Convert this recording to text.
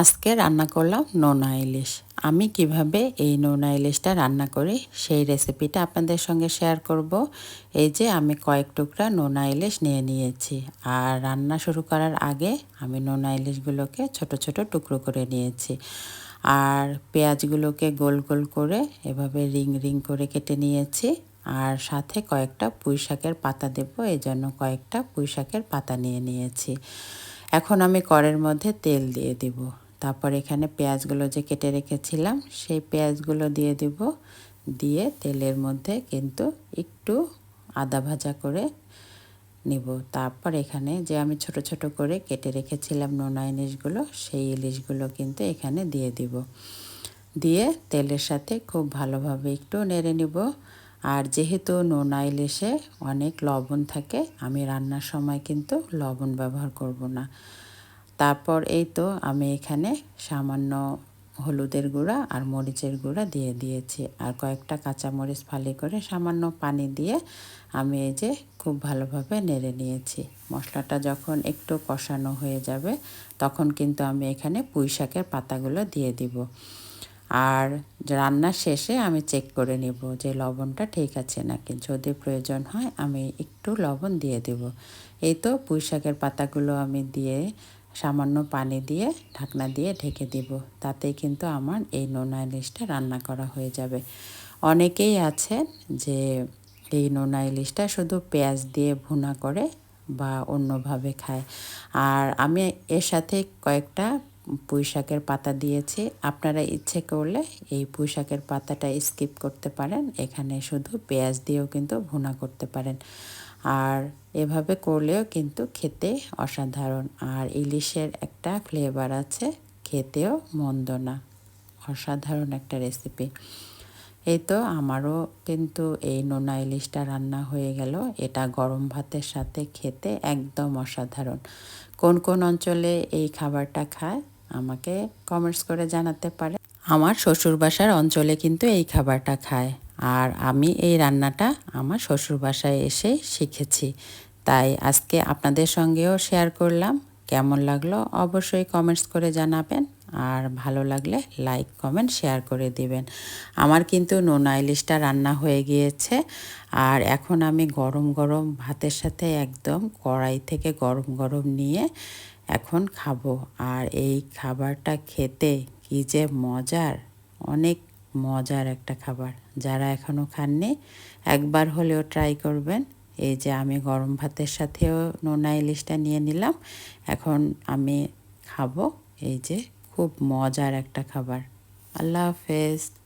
আজকে রান্না করলাম নোনা ইলিশ। আমি কীভাবে এই নোনা ইলিশটা রান্না করি সেই রেসিপিটা আপনাদের সঙ্গে শেয়ার করব। এই যে আমি কয়েক টুকরা নোনা ইলিশ নিয়ে নিয়েছি আর রান্না শুরু করার আগে আমি নোনা ইলিশগুলোকে ছোট ছোট টুকরো করে নিয়েছি। আর পেঁয়াজগুলোকে গোল গোল করে এভাবে রিং রিং করে কেটে নিয়েছি আর সাথে কয়েকটা পুঁই শাকের পাতা দেবো, এই জন্য কয়েকটা পুঁই শাকের পাতা নিয়ে নিয়েছি। এখন আমি কড়ের মধ্যে তেল দিয়ে দিব। তারপর এখানে পেঁয়াজগুলো যে কেটে রেখেছিলাম, সেই পেঁয়াজগুলো দিয়ে দিব। দিয়ে তেলের মধ্যে কিন্তু একটু আদা ভাজা করে নিব। তারপর এখানে যে আমি ছোট ছোট করে কেটে রেখেছিলাম নোনা ইলিশগুলো, সেই ইলিশগুলো কিন্তু এখানে দিয়ে দিব। দিয়ে তেলের সাথে খুব ভালোভাবে একটু নেড়ে নিব। আর যেহেতু নোনা ইলিশে অনেক লবণ থাকে, আমি রান্নার সময় কিন্তু লবণ ব্যবহার করব না। তারপর এই তো আমি এখানে সামান্য হলুদের গুঁড়া আর মরিচের গুঁড়া দিয়ে দিয়েছি। আর কয়েকটা কাঁচামরিচ ফালি করে সামান্য পানি দিয়ে আমি এই যে খুব ভালোভাবে নেড়ে নিয়েছি। মশলাটা যখন একটু কষানো হয়ে যাবে, তখন কিন্তু আমি এখানে পুঁই শাকের পাতাগুলো দিয়ে দিব। আর রান্নার শেষে আমি চেক করে নিব যে লবণটা ঠিক আছে নাকি। যদি প্রয়োজন হয় আমি একটু লবণ দিয়ে দেব। এই তো পুঁই শাকের পাতাগুলো আমি দিয়ে সামান্য পানি দিয়ে ঢাকনা দিয়ে ঢেকে দিব। তাতেই কিন্তু আমার এই নোনা ইলিশটা রান্না করা হয়ে যাবে। অনেকেই আছেন যে এই নোনা ইলিশটা শুধু পেঁয়াজ দিয়ে ভুনা করে বা অন্যভাবে খায়। আর আমি এর সাথে কয়েকটা পুঁই শাকের পাতা দিয়েছি। আপনারা ইচ্ছে করলে এই পুঁই শাকের পাতাটা স্কিপ করতে পারেন। এখানে শুধু পেঁয়াজ দিয়েও কিন্তু ভুনা করতে পারেন। আর এভাবে করলেও কিন্তু খেতে অসাধারণ। আর ইলিশের একটা ফ্লেভার আছে, খেতেও মন্দ না। অসাধারণ একটা রেসিপি এই তো আমারও কিন্তু এই নোনা ইলিশটা রান্না হয়ে গেল। এটা গরম ভাতের সাথে খেতে একদম অসাধারণ। কোন কোন অঞ্চলে এই খাবারটা খায় আমাকে কমেন্টস করে জানাতে পারে। আমার শ্বশুরবাসার অঞ্চলে কিন্তু এই খাবারটা খায়। আর আমি এই রান্নাটা আমার শ্বশুর বাসায় এসে শিখেছি। তাই আজকে আপনাদের সঙ্গেও শেয়ার করলাম। কেমন লাগল অবশ্যই কমেন্টস করে জানাবেন। আর ভালো লাগলে লাইক কমেন্ট শেয়ার করে দিবেন। আমার কিন্তু নোনা ইলিশটা রান্না হয়ে গিয়েছে। আর এখন আমি গরম গরম ভাতের সাথে একদম কড়াই থেকে গরম গরম নিয়ে এখন খাব। আর এই খাবারটা খেতে কি যে মজার! অনেক মজার একটা খাবার। যারা এখনও খাননি, একবার হলেও ট্রাই করবেন। এই যে আমি গরম ভাতের সাথেও নোনা ইলিশটা নিয়ে নিলাম। এখন আমি খাব। এই যে খুব মজার একটা খাবার। আল্লাহ হাফেজ।